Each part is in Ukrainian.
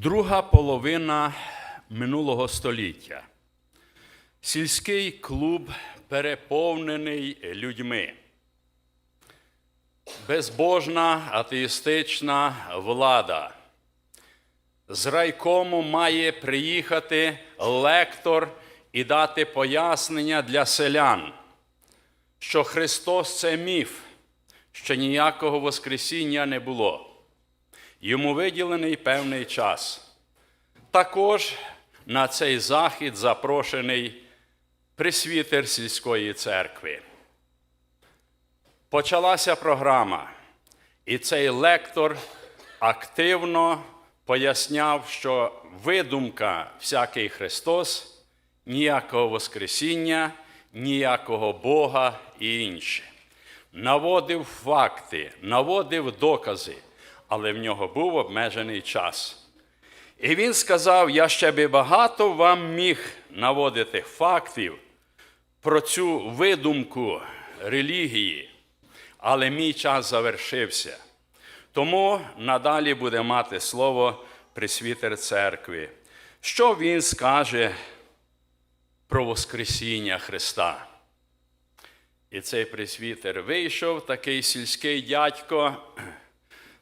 Друга половина минулого століття. Сільський клуб переповнений людьми. Безбожна атеїстична влада. З райкому має приїхати лектор і дати пояснення для селян, що Христос це міф, що ніякого Воскресіння не було йому виділений певний час. Також на цей захід запрошений присвітер сільської церкви. Почалася програма, і цей лектор активно поясняв, що видумка всякий Христос, ніякого Воскресіння, ніякого Бога і інше. Наводив факти, наводив докази, але в нього був обмежений час. І він сказав: Я ще би багато вам міг наводити фактів про цю видумку релігії, але мій час завершився. Тому надалі буде мати слово присвітер церкви. Що він скаже про Воскресіння Христа? І цей присвітер вийшов, такий сільський дядько.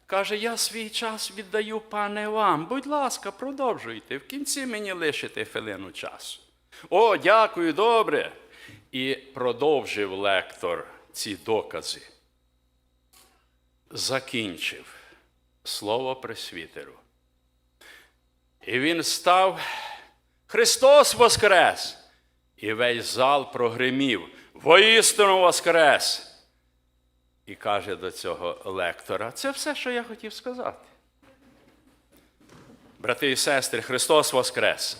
Каже, я свій час віддаю, пане вам. Будь ласка, продовжуйте. В кінці мені лишите хвилину часу. О, дякую, добре. І продовжив лектор ці докази. Закінчив слово пресвітеру. І він став Христос Воскрес! І весь зал прогримів. Воістину Воскрес! І каже до цього лектора: це все, що я хотів сказати. Брати і сестри, Христос Воскрес!